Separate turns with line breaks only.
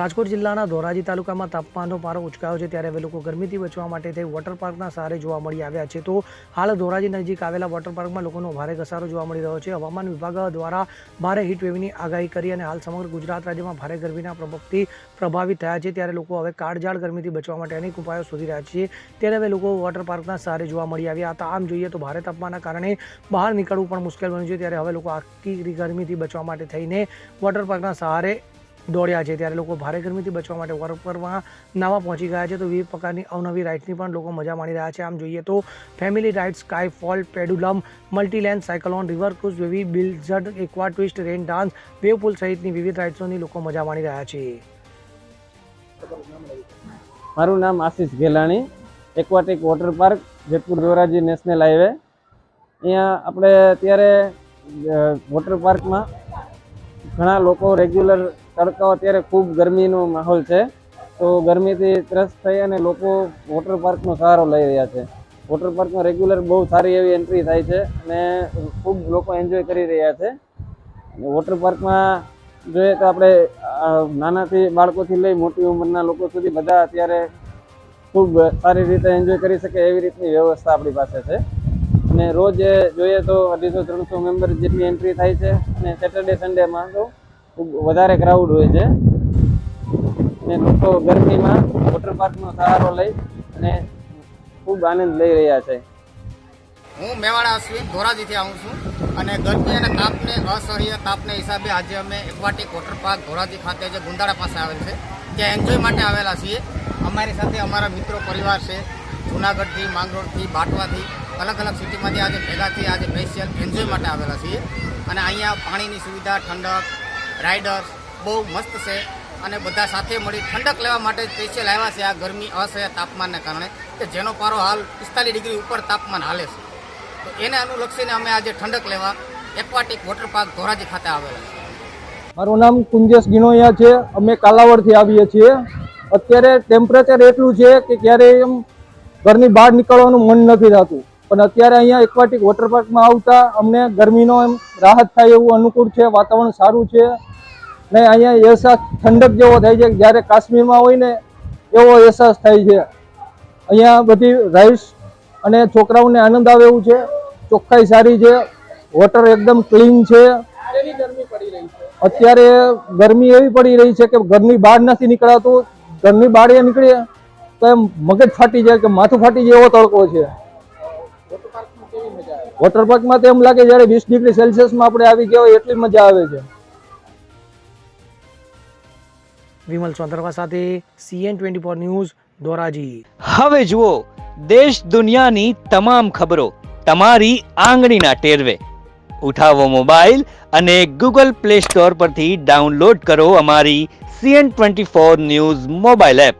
રાજકોટ જિલ્લાના ધોરાજી તાલુકામાં તાપમાનનો પારો ઉચકાયો છે ત્યારે હવે લોકો ગરમીથી બચવા માટે થઈ વોટર પાર્કના સહારે જોવા મળી આવ્યા છે. તો હાલ ધોરાજી નજીક આવેલા વોટર પાર્કમાં લોકોનો ભારે ઘસારો જોવા મળી રહ્યો છે. હવામાન વિભાગ દ્વારા ભારે હીટવેવની આગાહી કરી અને હાલ સમગ્ર ગુજરાત રાજ્યમાં ભારે ગરમીના પ્રભાવથી પ્રભાવિત થયા છે. ત્યારે લોકો હવે કાળઝાળ ગરમીથી બચવા માટે અનેક ઉપાયો શોધી રહ્યા છે. ત્યારે હવે લોકો વોટર પાર્કના સહારે જોવા મળી આવ્યા. હતા આમ જોઈએ તો ભારે તાપમાનના કારણે બહાર નીકળવું પણ મુશ્કેલ બન્યું છે. ત્યારે હવે લોકો આખી ગરમીથી બચવા માટે થઈને વોટર પાર્કના સહારે દોડ્યા છે ત્યારે લોકો ભારે ગરમીથી બચવા માટે વોટર પાર્કમાં નાવા પહોંચી ગયા છે. તો વિવિધ પ્રકારની અવનવી રાઇડ્સની પણ લોકો મજા માણી રહ્યા છે. આમ જોઈએ તો family ride sky fall pendulum multiland cyclone, river cruise, wavy blizzard aqua twist, rain dance, wave pool સહિતની વિવિધ રાઇડ્સોની લોકો મજા માણી રહ્યા છે.
મારું નામ Ashish Gelani aquatic water park, Jetpur Dhoraji national highway અહીંયા આપણે અત્યારે વોટર પાર્કમાં ઘણા લોકો રેગ્યુલર તડકાઓ અત્યારે ખૂબ ગરમીનો માહોલ છે. તો ગરમીથી ત્રસ્ત થઈ અને લોકો વોટર પાર્કનો સહારો લઈ રહ્યા છે. વોટર પાર્કમાં રેગ્યુલર બહુ સારી એવી એન્ટ્રી થાય છે અને ખૂબ લોકો એન્જોય કરી રહ્યા છે. વોટર પાર્કમાં જોઈએ તો આપણે નાનાથી બાળકોથી લઈ મોટી ઉંમરના લોકો સુધી બધા અત્યારે ખૂબ સારી રીતે એન્જોય કરી શકે એવી રીતની વ્યવસ્થા આપણી પાસે છે. અને રોજ જોઈએ તો અઢીસો, ત્રણસો મેમ્બર જેટલી એન્ટ્રી થાય છે અને સેટરડે સન્ડેમાં તો વધારે ક્રાઉડ હોય છે. અને લોકો ગરમીમાં વોટર પાર્કનો સહારો લઈ અને ખૂબ આનંદ લઈ રહ્યા છે.
હું મેવાડા અશ્વિન ધોરાજીથી આવું છું અને ગરમી અને તાપને અસહ્ય તાપને હિસાબે આજે અમે એક્વાટિક વોટર પાર્ક ધોરાજી ખાતે જે ગુંદાળા પાસે આવેલ છે, ત્યાં એન્જોય માટે આવેલા છીએ. અમારી સાથે અમારા મિત્રો પરિવાર છે જુનાગઢથી, માંગરોળથી, બાટવાથી, અલગ અલગ સિટીમાંથી આજે ભેગાથી આજે સ્પેશિયલ એન્જોય માટે આવેલા છીએ. અને અહીંયા પાણીની સુવિધા, ઠંડક રાઇડર્સ બહુ મસ્ત છે. અને બધા સાથે મળી ઠંડક લેવા માટે સ્પેશિયલ આવ્યા છે. આ ગરમી અસહ્ય તાપમાનને કારણે. કે જેનો પારો હાલ પિસ્તાલીસ ડિગ્રી ઉપર તાપમાન હાલે છે. તો એને અનુલક્ષીને અમે આજે ઠંડક લેવા એક્વાટિક વોટર પાર્ક ધોરાજી ખાતે આવેલા છીએ.
મારું નામ કુંજેશ ગિનોયા છે. અમે કાલાવડથી આવીએ છીએ. અત્યારે ટેમ્પરેચર એટલું છે કે ક્યારેય એમ ઘરની બહાર નીકળવાનું મન નથી થતું. પણ અત્યારે અહીંયા એક્વાટિક વોટર પાર્કમાં આવતા અમને ગરમીનો એમ રાહત થાય એવું અનુકૂળ છે, વાતાવરણ સારું છે. ને અહીંયા અહેસાસ ઠંડક જેવો થાય છે, જ્યારે કાશ્મીરમાં હોય ને, એવો અહેસાસ થાય છે. અહીંયા બધી રાઈડ્સ અને છોકરાઓને આનંદ આવે એવું છે. ચોખ્ખાઈ સારી છે. વોટર એકદમ ક્લીન છે. અત્યારે ગરમી એવી પડી રહી છે કે ઘરની બહાર નથી નીકળાતું. ઘરની બહાર એ નીકળીએ. તો એમ મગજ ફાટી જાય કે માથું ફાટી જાય એવો તડકો છે. વોટર પાર્કમાં તો એમ લાગે જ્યારે વીસ ડિગ્રી સેલ્સિયસમાં આપણે આવી ગયા હોય એટલી મજા આવે છે.
વિમલ સોંદરવા સાથે CN twenty four news Dhoraji.
હવે જુઓ દેશ દુનિયાની તમામ ખબરો તમારી આંગળીના ટેરવે. ઉઠાવો મોબાઈલ અને ગૂગલ પ્લે સ્ટોર પરથી ડાઉનલોડ કરો અમારી CN twenty four news mobile app.